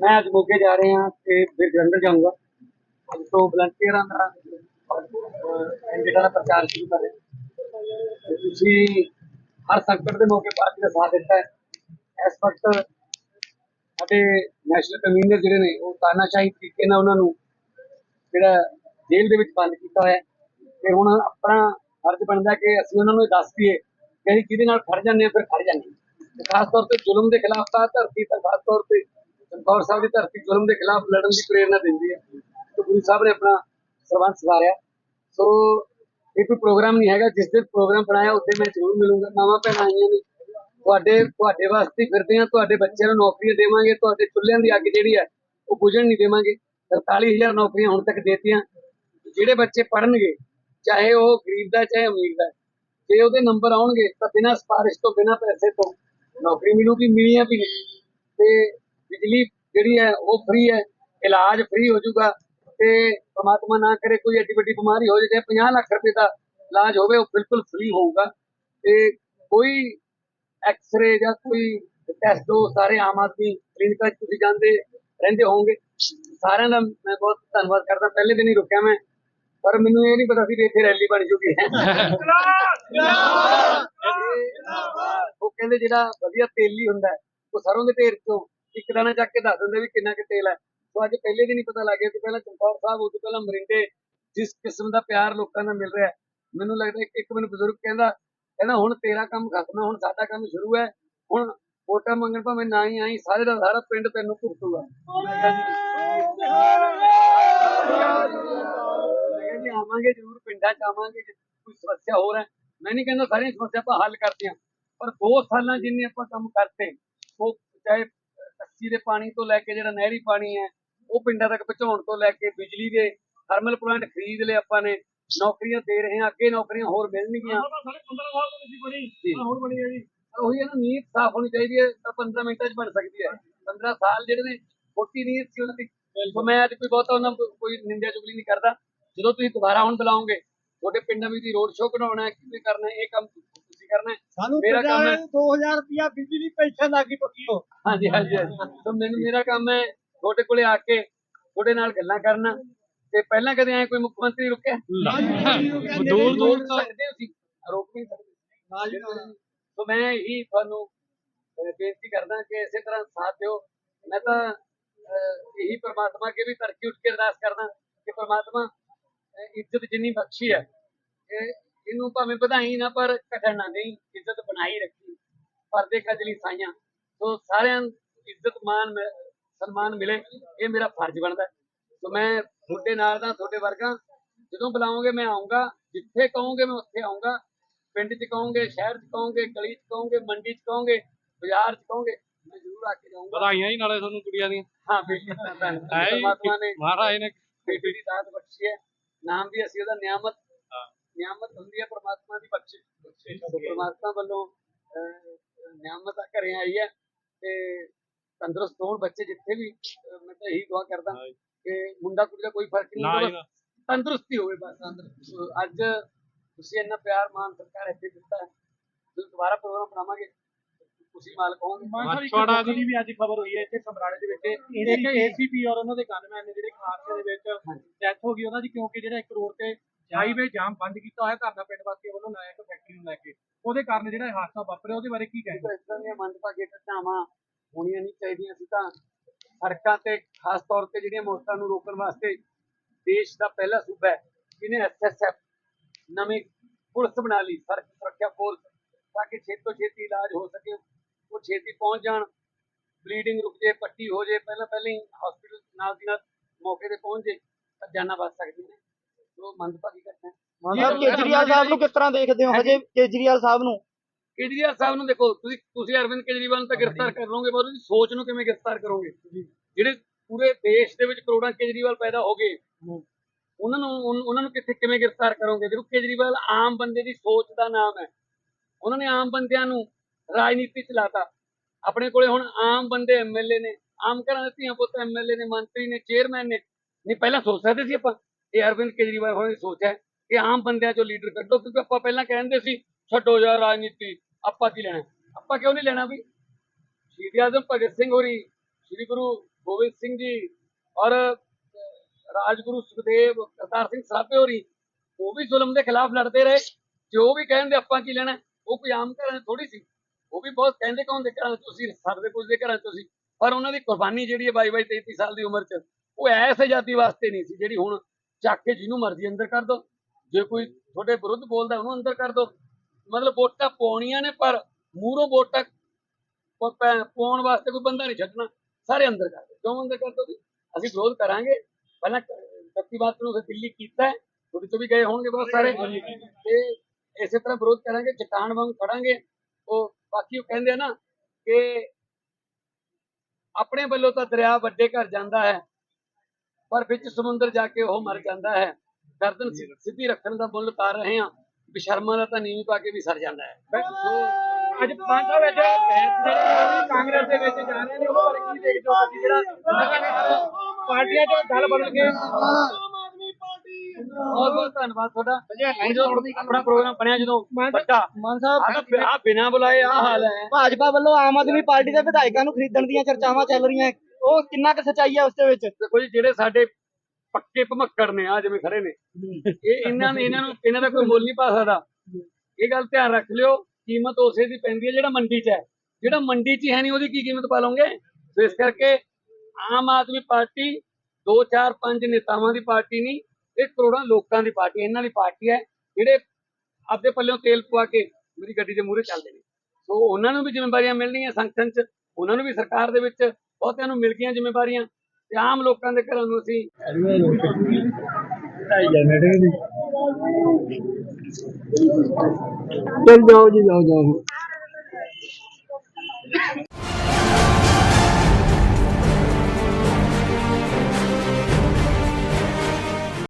ਮੈਂ ਅੱਜ ਮੋਗੇ ਜਾ ਰਿਹਾ ਤੇ ਫਿਰ ਜਲੰਧਰ ਜਾਊਂਗਾ। ਅੱਜ ਤੋਂ ਵਲੰਟੀਅਰਾਂ ਦਾ ਕੈਂਡੀਡੇਟਾਂ ਦਾ ਪ੍ਰਚਾਰ ਸ਼ੁਰੂ ਕਰ ਰਹੇ ਤੁਸੀਂ ਹਰ ਸੰਕਟ ਦੇ ਮੌਕੇ ਪਾਰਟੀ ਦਾ ਸਾਥ ਦਿੱਤਾ ਹੈ। ਇਸ ਵਕਤ ਸਾਡੇ ਨੈਸ਼ਨਲ ਕਨਵੀਨਰ ਜਿਹੜੇ ਨੇ, ਉਹ ਤਾਨਾਸ਼ਾਹੀ ਤਰੀਕੇ ਨਾਲ ਉਹਨਾਂ ਨੂੰ ਜਿਹੜਾ ਜੇਲ੍ਹ ਦੇ ਵਿੱਚ ਬੰਦ ਕੀਤਾ ਹੋਇਆ ਤੇ ਹੁਣ ਆਪਣਾ ਫਰਜ਼ ਬਣਦਾ ਕਿ ਅਸੀਂ ਉਹਨਾਂ ਨੂੰ ਇਹ ਦੱਸ ਦਈਏ ਕਿ ਅਸੀਂ ਕਿਹਦੇ ਨਾਲ ਖੜ ਜਾਂਦੇ ਹਾਂ, ਫਿਰ ਖੜ ਜਾਂਦੇ ਖਾਸ ਤੌਰ ਤੇ ਜ਼ੁਲਮ ਦੇ ਖਿਲਾਫ ਤਾਂ ਧਰਤੀ ਤਾਂ ਖਾਸ ਤੌਰ ਤੇ ਚਮਕੌਰ ਸਾਹਿਬ ਦੀ ਧਰਤੀ ਜ਼ੁਲਮ ਦੇ ਖਿਲਾਫ ਲੜਨ ਦੀ ਪ੍ਰੇਰਨਾ ਦਿੰਦੀ ਹੈ। ਤੇ ਗੁਰੂ ਸਾਹਿਬ ਨੇ ਆਪਣਾ ਸਰਬੰਸ ਸਵਾਰਿਆ। ਸੋ ਇਹ ਕੋਈ ਪ੍ਰੋਗਰਾਮ ਨਹੀਂ ਹੈਗਾ। ਜਿਸ ਦਿਨ ਪ੍ਰੋਗਰਾਮ ਬਣਾਇਆ ਉੱਥੇ ਮੈਂ ਜ਼ਰੂਰ ਮਿਲੂੰਗਾ। ਮਾਵਾਂ ਭੈਣਾਂ ਆਈਆਂ ਨੇ। ਤੁਹਾਡੇ ਤੁਹਾਡੇ ਵਾਸਤੇ ਫਿਰਦੇ ਹਾਂ। ਤੁਹਾਡੇ ਬੱਚਿਆਂ ਨੂੰ ਨੌਕਰੀਆਂ ਦੇਵਾਂਗੇ। ਤੁਹਾਡੇ ਚੁੱਲ੍ਹਿਆਂ ਦੀ ਅੱਗ ਜਿਹੜੀ ਹੈ, ਉਹ ਬੁਝਣ ਨਹੀਂ ਦੇਵਾਂਗੇ। 43000 ਨੌਕਰੀਆਂ ਹੁਣ ਤੱਕ ਦੇਤੀਆਂ। ਜਿਹੜੇ ਬੱਚੇ ਪੜਨਗੇ ਚਾਹੇ ਉਹ ਗਰੀਬ ਦਾ ਚਾਹੇ ਅਮੀਰ ਦਾ ਜੇ ਉਹਦੇ ਨੰਬਰ ਆਉਣਗੇ, ਤਾਂ ਬਿਨਾਂ ਸਿਫਾਰਿਸ਼ ਤੋਂ, ਬਿਨਾਂ ਪੈਸੇ ਤੋਂ ਨੌਕਰੀ ਮਿਲੂਗੀ ਮਿਲੀਆਂ ਵੀ ਨਹੀਂ। ਤੇ ਬਿਜਲੀ ਜਿਹੜੀ ਹੈ ਉਹ ਫ੍ਰੀ ਹੈ ਇਲਾਜ ਫ੍ਰੀ ਹੋ ਜਾਊਗਾ ਤੇ ਪ੍ਰਮਾਤਮਾ ਨਾ ਕਰੇ ਕੋਈ ਐਡੀ ਵੱਡੀ ਬਿਮਾਰੀ ਹੋ ਚਾਹੇ 50 ਲੱਖ ਰੁਪਏ ਦਾ ਇਲਾਜ ਹੋਵੇ ਉਹ ਬਿਲਕੁਲ ਫ੍ਰੀ ਹੋਊਗਾ। ਤੇ ਕੋਈ ਐਕਸ-ਰੇ ਜਾਂ ਕੋਈ ਟੈਸਟ ਉਹ ਸਾਰੇ ਆਮ ਆਦਮੀ ਕਲੀਨਿਕਾਂ 'ਚ ਤੁਸੀਂ ਜਾਂਦੇ ਰਹਿੰਦੇ ਹੋਵੋਗੇ। ਸਾਰਿਆਂ ਦਾ ਮੈਂ ਬਹੁਤ ਧੰਨਵਾਦ ਕਰਦਾ ਪਹਿਲੇ ਦਿਨ ਹੀ ਰੁਕਿਆ ਮੈਂ। ਪਰ ਮੈਨੂੰ ਇਹ ਨਹੀਂ ਪਤਾ ਸੀ ਵੀ ਇੱਥੇ ਰੈਲੀ ਬਣ ਜੂਗੀ। ਉਹ ਕਹਿੰਦੇ ਜਿਹੜਾ ਵਧੀਆ ਤੇਲੀ ਹੁੰਦਾ ਉਹ ਸਰੋਂ ਦੇ ਢੇਰ ਚੋਂ ਇੱਕ ਦਾਣਾ ਚੱਕ ਕੇ ਦੱਸ ਦਿੰਦੇ ਵੀ ਕਿੰਨਾ ਕੁ ਤੇਲ ਹੈ। ਸੋ ਅੱਜ ਪਹਿਲੇ ਦਿਨ ਹੀ ਪਤਾ ਲੱਗ ਗਿਆ ਕਿ ਪਹਿਲਾਂ ਚਮਕੌਰ ਸਾਹਿਬ ਉਦੋਂ ਪਹਿਲਾਂ ਮਰਿੰਡੇ ਜਿਸ ਕਿਸਮ ਦਾ ਪਿਆਰ ਲੋਕਾਂ ਦਾ ਮਿਲ ਰਿਹਾ ਮੈਨੂੰ ਲੱਗਦਾ ਇੱਕ ਮੈਨੂੰ ਬਜ਼ੁਰਗ ਕਹਿੰਦਾ ਕਹਿੰਦਾ ਹੁਣ ਤੇਰਾ ਕੰਮ ਖਤਮ ਹੈ, ਹੁਣ ਸਾਡਾ ਕੰਮ ਸ਼ੁਰੂ ਹੈ, ਹੁਣ ਵੋਟਾਂ ਮੰਗਣ ਭਾਵੇਂ ਨਾ ਹੀ ਆਈ, ਸਾਰੇ ਦਾ ਸਾਰਾ ਪਿੰਡ ਤੈਨੂੰ ਭੁਗਤੂਗਾ। ਮੈਂ ਜੀ ਆਵਾਂਗੇ ਜ਼ਰੂਰ, ਪਿੰਡਾਂ ਚ ਆਵਾਂਗੇ, ਜੇ ਕੋਈ ਸਮੱਸਿਆ ਹੋਰ ਹੈ। ਮੈਂ ਨਹੀਂ ਕਹਿੰਦਾ ਸਾਰੀਆਂ ਸਮੱਸਿਆ ਆਪਾਂ ਹੱਲ ਕਰਦੇ ਹਾਂ ਪਰ 2 ਸਾਲਾਂ ਜਿੰਨੇ ਆਪਾਂ ਕੰਮ ਕਰਤੇ ਉਹ ਚਾਹੇ ਕੱਚੀ ਦੇ ਪਾਣੀ ਤੋਂ ਲੈ ਕੇ ਜਿਹੜਾ ਨਹਿਰੀ ਪਾਣੀ ਹੈ ਉਹ ਪਿੰਡਾਂ ਤੱਕ ਪਹੁੰਚਾਉਣ ਤੋਂ ਲੈ ਕੇ ਬਿਜਲੀ ਦੇ ਥਰਮਲ ਪਲਾਂਟ ਖਰੀਦ ਲਏ ਆਪਾਂ ਨੇ ਨੌਕਰੀਆਂ ਦੇ ਰਹੇ ਹਾਂ ਅੱਗੇ ਨੌਕਰੀਆਂ ਹੋਰ ਮਿਲਣਗੀਆਂ। ਜੀ। ਉਹੀ ਹੈ ਨਾ ਨੀਤ ਸਾਫ਼ ਹੋਣੀ ਚਾਹੀਦੀ ਹੈ ਤਾਂ 15 ਮਿੰਟਾਂ 'ਚ ਬਣ ਸਕਦੀ ਹੈ। 15 ਸਾਲ ਜਿਹੜੇ ਨੇ ਛੋਟੀ ਨੀਤ ਸੀ ਉਹਨਾਂ ਦੀ। ਸੋ ਮੈਂ ਅੱਜ ਕੋਈ ਬਹੁਤਾ ਉਹਨਾਂ ਕੋਈ ਨਿੰਦਿਆ ਚੁਗਲੀ ਨਹੀਂ ਕਰਦਾ। ਜਦੋਂ ਤੁਸੀਂ ਦੁਬਾਰਾ ਹੁਣ ਬੁਲਾਓਗੇ ਤੁਹਾਡੇ ਪਿੰਡਾਂ ਵਿੱਚ ਦੀ ਰੋਡ ਸ਼ੋਅ ਕਢਾਉਣਾ ਹੈ ਕਿਵੇਂ ਕਰਨਾ ਹੈ ਇਹ ਕੰਮ ਕਰਨਾ। ਹੈ ਸਾਨੂੰ ਮੇਰਾ ਕੰਮ ਹੈ। 2000 ਰੁਪਿਆ ਬਿਜਲੀ ਪੈਨਸ਼ਨ ਆ ਗਈ ਪੱਕੀ ਹੋ ਹਾਂਜੀ ਹਾਂਜੀ ਹਾਂਜੀ। ਸੋ ਮੈਨੂੰ ਮੇਰਾ ਕੰਮ ਹੈ ਤੁਹਾਡੇ ਕੋਲੇ ਆ ਕੇ ਤੁਹਾਡੇ ਨਾਲ ਗੱਲਾਂ ਕਰਨਾ। ਤੇ ਪਹਿਲਾਂ ਕਦੇ ਐ ਕੋਈ ਮੁੱਖ ਮੰਤਰੀ ਰੁਕਿਆ? ਦੂਰ ਦੂਰ। ਸਕਦੇ ਹੋ ਸੀ ਰੋਕ ਨਹੀਂ ਸਕਦੇ। ਸੋ ਮੈਂ ਹੀ ਤੁਹਾਨੂੰ ਅਹ, ਬੇਨਤੀ ਕਰਦਾ ਕਿ ਇਸੇ ਤਰ੍ਹਾਂ ਸਾਥ ਦਿਓ। ਮੈਂ ਤਾਂ ਅਹ, ਇਹੀ ਪ੍ਰਮਾਤਮਾ ਅੱਗੇ ਵੀ ਤਰੱਕੀ ਉੱਠ ਕੇ ਅਰਦਾਸ ਕਰਦਾ ਕਿ ਪ੍ਰਮਾਤਮਾ ਅਹ, ਇੱਜ਼ਤ ਜਿੰਨੀ ਬਖਸ਼ੀ ਹੈ ਇਹ ਇਹਨੂੰ ਭਾਵੇਂ ਵਧਾਈ ਨਾ ਪਰ ਘਟਣ ਨਾ ਨਹੀਂ ਇੱਜ਼ਤ ਬਣਾਈ ਰੱਖੀ। ਪਰਦੇ ਕਜਲੀ ਸਾਈਆਂ। ਸੋ ਸਾਰਿਆਂ ਨੂੰ ਇੱਜ਼ਤ ਮਾਨ ਸਨਮਾਨ ਮਿਲੇ। ਇਹ ਮੇਰਾ ਫਰਜ਼ ਬਣਦਾ। ਸੋ ਮੈਂ ਤੁਹਾਡੇ ਨਾਲ ਦਾ ਤੁਹਾਡੇ ਵਰਗਾ ਜਦੋਂ ਬੁਲਾਓਗੇ ਮੈਂ ਆਉਂਗਾ ਜਿੱਥੇ ਕਹੋਗੇ ਮੈਂ ਉੱਥੇ ਆਉਂਗਾ ਪਿੰਡ 'ਚ ਕਹੋਗੇ ਸ਼ਹਿਰ 'ਚ ਕਹੋਗੇ ਗਲੀ 'ਚ ਕਹੋਗੇ ਮੰਡੀ 'ਚ ਕਹੋਗੇ ਬਾਜ਼ਾਰ 'ਚ ਕਹੋਗੇ ਮੈਂ ਜ਼ਰੂਰ ਆ ਕੇ ਜਾਊਂਗਾ। ਵਧਾਈਆਂ ਹੀ ਨਾਲੇ ਤੁਹਾਨੂੰ ਕੁੜੀਆਂ ਦੀਆਂ। ਹਾਂ ਪਰਮਾਤਮਾ ਨੇ ਮਹਾਰਾਜ ਨੇ ਬੇਟੀ ਦੀ ਦਾਤ ਬਖਸ਼ੀ ਹੈ। ਨਾਮ ਵੀ ਅਸੀਂ ਉਹਦਾ ਨਿਆਮਤ। ਨਿਆਮਤ ਹੁੰਦੀ ਹੈ ਪ੍ਰਮਾਤਮਾ ਦੀ ਬਖਸ਼ਿਸ਼। ਪ੍ਰਮਾਤਮਾ ਵੱਲੋਂ ਨਿਆਮਤ ਆ ਘਰੇ ਆਈ ਹੈ ਤੇ ਤੰਦਰੁਸਤ ਹੋਣ ਬੱਚੇ ਜਿੱਥੇ ਵੀ ਮੈਂ ਤਾਂ ਇਹੀ ਦੁਆ ਕਰਦਾ। ਕਿ ਮੁੰਡਾ ਕੁੜੀ ਦਾ ਕੋਈ ਫ਼ਰਕ ਨਹੀਂ ਨਾ ਹੁੰਦਾ। ਤੰਦਰੁਸਤੀ ਹੋਵੇ ਬਸ। ਤੰਦਰੁਸਤ। ਅੱਜ ਤੁਸੀਂ ਇੰਨਾ ਪਿਆਰ ਮਾਨ ਸਤਿਕਾਰ ਇੱਥੇ ਦਿੱਤਾ ਹੈ। ਜਦੋਂ ਦੁਬਾਰਾ ਪ੍ਰੋਗਰਾਮ ਬਣਾਵਾਂਗੇ। ਤੁਸੀਂ ਮਾਲਕ ਹੋਵੋਗੇ। ਮਛਵਾੜਾ ਦੀ ਵੀ ਅੱਜ ਖਬਰ ਹੋਈ ਹੈ ਇੱਥੇ ਸਮਰਾਲੇ ਦੇ ਵਿੱਚ। ਇੱਕ ਏਸੀਪੀ ਔਰ ਉਹਨਾਂ ਦੇ ਗਨਮੈਨ ਨੇ ਜਿਹੜੇ ਖਾਰਸੇ ਦੇ ਵਿੱਚ ਡੈਥ ਹੋ ਗਈ ਉਹਨਾਂ ਦੀ ਕਿਉਂਕਿ ਜਿਹੜਾ 1 ਕਰੋੜ ਤੇ ਹਾਈਵੇ ਜਾਮ ਬੰਦ ਕੀਤਾ ਹੋਇਆ ਧਰਨਾ ਪਿੰਡ ਵਾਸੀਆਂ ਵੱਲੋਂ ਨਾਇਕ ਫੈਕਟਰੀ ਨੂੰ ਲੈ ਕੇ। ਉਹਦੇ ਕਾਰਨ ਜਿਹੜਾ ਇਹ ਹਾਦਸਾ ਵਾਪਰਿਆ ਉਹਦੇ ਬਾਰੇ ਕੀ ਕਹਿੰਦੇ ਇਸ ਤਰ੍ਹਾਂ ਦੀਆਂ ਮੰਦਭਾਗੀ ਘਟਨਾਵਾਂ ਹੋਣੀਆਂ ਨਹੀਂ ਚਾਹੀਦੀਆਂ। ਸੀ ਤਾਂ ਸੜਕਾਂ ਤੇ ਖਾਸ ਤੌਰ ਤੇ ਜਿਹੜੀਆਂ ਮੌਤਾਂ ਨੂੰ ਰੋਕਣ ਵਾਸਤੇ ਦੇਸ਼ ਦਾ ਪਹਿਲਾ ਸੂਬਾ ਹੈ ਜਿਹਨੇ ਐਸਐਸਐਫ ਨਵੀਂ ਪੁਲਿਸ ਬਣਾ ਲਈ ਸੜਕ ਸੁਰੱਖਿਆ ਫੋਰਸ ਤਾਂ ਕਿ ਛੇਤੀ ਤੋਂ ਛੇਤੀ ਇਲਾਜ ਹੋ ਸਕੇ ਉਹ ਛੇਤੀ ਪਹੁੰਚ ਜਾਣ ਬਲੀਡਿੰਗ ਰੁਕ ਜੇ ਪੱਟੀ ਹੋ ਜੇ ਪਹਿਲਾਂ ਪਹਿਲਾਂ ਹੀ ਹਸਪੀਟਲ ਨਾਲ ਦੀ ਨਾਲ ਮੌਕੇ ਤੇ ਪਹੁੰਚ ਜੇ ਤਾਂ ਜਾਨਾਂ ਬਚ ਸਕਦੀਆਂ ਨੇ। ਸੋ ਮੰਦਭਾਗੀ ਘਟਨਾ ਹੈ। ਮਤਲਬ ਕੇਜਰੀਵਾਲ ਸਾਹਿਬ ਨੂੰ ਕਿਸ ਤਰ੍ਹਾਂ ਦੇਖਦੇ ਹੋ? ਹਜੇ ਕੇਜਰੀਵਾਲ ਸਾਹਿਬ ਨੂੰ? ਕੇਜਰੀਵਾਲ ਸਾਹਿਬ ਨੂੰ ਦੇਖੋ ਤੁਸੀਂ ਤੁਸੀਂ ਅਰਵਿੰਦ ਕੇਜਰੀਵਾਲ ਨੂੰ ਤਾਂ ਗ੍ਰਿਫਤਾਰ ਕਰ ਲਓਗੇ ਪਰ ਉਹਦੀ ਸੋਚ ਨੂੰ ਕਿਵੇਂ ਗ੍ਰਿਫਤਾਰ ਕਰੋਗੇ? ਜਿਹੜੇ ਪੂਰੇ ਦੇਸ਼ ਦੇ ਵਿੱਚ ਕਰੋੜਾਂ ਕੇਜਰੀਵਾਲ ਪੈਦਾ ਹੋ ਗਏ ਉਹਨਾਂ ਨੂੰ ਉਨ- ਉਹਨਾਂ ਨੂੰ ਕਿੱਥੇ ਕਿਵੇਂ ਗ੍ਰਿਫਤਾਰ ਕਰੋਗੇ? ਦੇਖੋ ਕੇਜਰੀਵਾਲ ਆਮ ਬੰਦੇ ਦੀ ਸੋਚ ਦਾ ਨਾਮ ਹੈ। ਉਹਨਾਂ ਨੇ ਆਮ ਬੰਦਿਆਂ ਨੂੰ ਰਾਜਨੀਤੀ ਚ ਲਾਤਾ। ਆਪਣੇ ਕੋਲੇ ਹੁਣ ਆਮ ਬੰਦੇ ਐਮਐਲਏ ਨੇ ਆਮ ਘਰਾਂ ਦੇ ਧੀਆਂ ਪੁੱਤ ਐਮਐਲਏ ਨੇ ਮੰਤਰੀ ਨੇ ਚੇਅਰਮੈਨ ਨੇ। ਨਹੀਂ ਪਹਿਲਾਂ ਸੋਚ ਸਕਦੇ ਸੀ ਆਪਾਂ? ਇਹ ਅਰਵਿੰਦ ਕੇਜਰੀਵਾਲ ਹੋਣੀ ਸੋਚ ਹੈ ਕਿ ਆਮ ਬੰਦਿਆਂ ਚੋਂ ਲੀਡਰ ਕੱਢੋ, ਕਿਉਂਕਿ ਆਪਾਂ ਪਹਿਲਾਂ ਕਹਿੰਦੇ ਸੀ, ਛੱਡੋ ਯਾਰ ਰਾਜਨੀਤੀ, ਆਪਾਂ ਕੀ ਲੈਣਾ? ਆਪਾਂ ਕਿਉਂ ਨਹੀਂ ਲੈਣਾ ਵੀ ਸ਼ਹੀਦ ਆਜ਼ਮ ਭਗਤ ਸਿੰਘ ਹੋਰੀ, ਸ੍ਰੀ ਗੁਰੂ ਗੋਬਿੰਦ ਸਿੰਘ ਜੀ ਔਰ ਰਾਜਗੁਰੂ ਸੁਖਦੇਵ ਕਰਤਾਰ ਸਿੰਘ ਸਰਾਭੇ ਹੋਰੀ, ਉਹ ਵੀ ਜ਼ੁਲਮ ਦੇ ਖਿਲਾਫ ਲੜਦੇ ਰਹੇ ਜੋ ਵੀ ਕਹਿੰਦੇ ਆਪਾਂ ਕੀ ਲੈਣਾ? ਉਹ ਕੋਈ ਆਮ ਘਰਾਂ ਥੋੜੀ ਸੀ। ਉਹ ਵੀ ਬਹੁਤ ਕਹਿੰਦੇ ਕੌਣ ਦੇ ਘਰਾਂ 'ਚ ਤੁਸੀਂ ਸਰਦੇ ਕੁਝ ਦੇ ਘਰਾਂ 'ਚ ਤੁਸੀਂ, ਪਰ ਉਹਨਾਂ ਦੀ ਕੁਰਬਾਨੀ ਜਿਹੜੀ ਹੈ 22 22 23 ਸਾਲ ਦੀ ਉਮਰ 'ਚ, ਉਹ ਐਸ ਆਜ਼ਾਦੀ ਵਾਸਤੇ ਨਹੀਂ ਸੀ, ਜਿਹੜੀ ਹੁਣ ਚੱਕ ਕੇ ਜਿਹਨੂੰ ਮਰਜ਼ੀ ਅੰਦਰ ਕਰ ਦੋ। ਜੇ ਕੋਈ ਤੁਹਾਡੇ ਵਿਰੁੱਧ ਬੋਲਦਾ ਉਹਨੂੰ ਅੰਦਰ ਕਰ ਦੋ। ਮਤਲਬ ਵੋਟਾਂ ਪਾਉਣੀਆਂ ਨੇ, ਪਰ ਮੂਹਰੋਂ ਵੋਟਾਂ ਪਾਉਣ ਵਾਸਤੇ ਕੋਈ ਬੰਦਾ ਨਹੀਂ ਛੱਡਣਾ। ਸਾਰੇ ਅੰਦਰ ਕਰ ਦੋ। ਕਿਉਂ ਅੰਦਰ ਕਰ ਦੋ ਜੀ ਅਸੀਂ ਵਿਰੋਧ ਕਰਾਂਗੇ। ਪਹਿਲਾਂ ਕੱਤੀ ਬਾਤ ਨੂੰ ਦਿੱਲੀ ਕੀਤਾ ਤੁਹਾਡੇ ਤੋਂ ਵੀ ਗਏ ਹੋਣਗੇ ਬਹੁਤ ਸਾਰੇ। ਤੇ ਇਸੇ ਤਰ੍ਹਾਂ ਵਿਰੋਧ ਕਰਾਂਗੇ। ਚਟਾਨ ਵਾਂਗ ਖੜਾਂਗੇ। ਉਹ ਬਾਕੀ ਉਹ ਕਹਿੰਦੇ ਆ ਨਾ ਕਿ ਆਪਣੇ ਵੱਲੋਂ ਤਾਂ ਦਰਿਆ ਵੱਡੇ ਘਰ ਜਾਂਦਾ ਹੈ। ਪਰ ਵਿੱਚ ਸਮੁੰਦਰ ਜਾ ਕੇ ਉਹ ਮਰ ਜਾਂਦਾ ਹੈ। ਗਰਦਨ ਸਿੱਧੀ ਰੱਖਣ ਦਾ ਮੁੱਲ ਉਤਾਰ ਰਹੇ ਹਾਂ। ਬਿਸ਼ਰਮਾਂ ਦਾ ਤਾਂ ਨੀਵੀਂ ਪਾ ਕੇ ਵੀ ਸਰ ਜਾਂਦਾ ਹੈ। ਅੱਜ ਪੰਜ ਵਿੱਚ ਬੈਂਸ ਜਿਹੜੇ ਕਾਂਗਰਸ ਦੇ ਵਿੱਚ ਜਾ ਰਹੇ ਨੇ ਉਹ ਕੀ ਦੇਖਦੇ ਹੋ ਤੁਸੀਂ? ਜਿਹੜਾ ਪਾਰਟੀਆਂ ਚੋਂ ਦਲ ਬਦਲ ਕੇ ਬਹੁਤ ਬਹੁਤ ਧੰਨਵਾਦ ਤੁਹਾਡਾ। ਆਪਣਾ ਪ੍ਰੋਗਰਾਮ ਬਣਿਆ ਜਦੋਂ ਵੱਡਾ ਮਾਨ ਸਾਹਿਬ ਆ ਬਿਨਾਂ ਬੁਲਾਏ ਆ ਹਾਲ ਹੈ। ਭਾਜਪਾ ਵੱਲੋਂ ਆਮ ਆਦਮੀ ਪਾਰਟੀ ਦੇ ਵਿਧਾਇਕਾਂ ਨੂੰ ਖਰੀਦਣ ਦੀਆਂ ਚਰਚਾਵਾਂ ਚੱਲ ਰਹੀਆਂ। ਉਹ ਕਿੰਨਾ ਕੁ ਸਚਾਈ ਹੈ ਉਸ ਦੇ ਵਿੱਚ? ਦੇਖੋ ਜੀ, ਜਿਹੜੇ ਸਾਡੇ ਪੱਕੇ ਭਮੱਕੜ ਨੇ ਆ ਜਿਵੇਂ ਖੜੇ ਨੇ, ਇਹ ਇਹਨਾਂ ਨੇ ਇਹਨਾਂ ਨੂੰ ਇਹਨਾਂ ਦਾ ਕੋਈ ਮੁੱਲ ਨਹੀਂ ਪਾ ਸਕਦਾ। ਇਹ ਗੱਲ ਧਿਆਨ ਰੱਖ ਲਿਓ, ਕੀਮਤ ਉਸੇ ਦੀ ਪੈਂਦੀ ਹੈ ਜਿਹੜਾ ਮੰਡੀ 'ਚ ਹੈ। ਜਿਹੜਾ ਮੰਡੀ 'ਚ ਹੈ ਨਹੀਂ, ਉਹਦੀ ਕੀ ਕੀਮਤ ਪਾ ਲਓਗੇ? ਸੋ ਇਸ ਕਰਕੇ ਆਮ ਆਦਮੀ ਪਾਰਟੀ 2 4 5 ਨੇਤਾਵਾਂ ਦੀ ਪਾਰਟੀ ਨਹੀਂ, ਇਹ ਕਰੋੜਾਂ ਲੋਕਾਂ ਦੀ ਪਾਰਟੀ, ਇਹਨਾਂ ਦੀ ਪਾਰਟੀ ਹੈ। ਜਿਹੜੇ ਆਪਦੇ ਪੱਲਿਓਂ ਤੇਲ ਪਵਾ ਕੇ ਮੇਰੀ ਗੱਡੀ ਦੇ ਮੂਹਰੇ ਚੱਲਦੇ ਨੇ। ਸੋ ਉਹਨਾਂ ਨੂੰ ਵੀ ਜ਼ਿੰਮੇਵਾਰੀਆਂ ਮਿਲਣੀਆਂ ਸੰਗਠਨ 'ਚ, ਉਹਨਾਂ ਨੂੰ ਵੀ ਸਰਕਾਰ ਦੇ ਵਿੱਚ ਬਹੁਤਿਆਂ ਨੂੰ ਮਿਲ ਗਈਆਂ ਜ਼ਿੰਮੇਵਾਰੀਆਂ ਤੇ ਆਮ ਲੋਕਾਂ ਦੇ ਘਰਾਂ ਨੂੰ ਅਸੀਂ ਚਲ ਜਾਓ ਜੀ ਜਾਓ ਜਾਓ।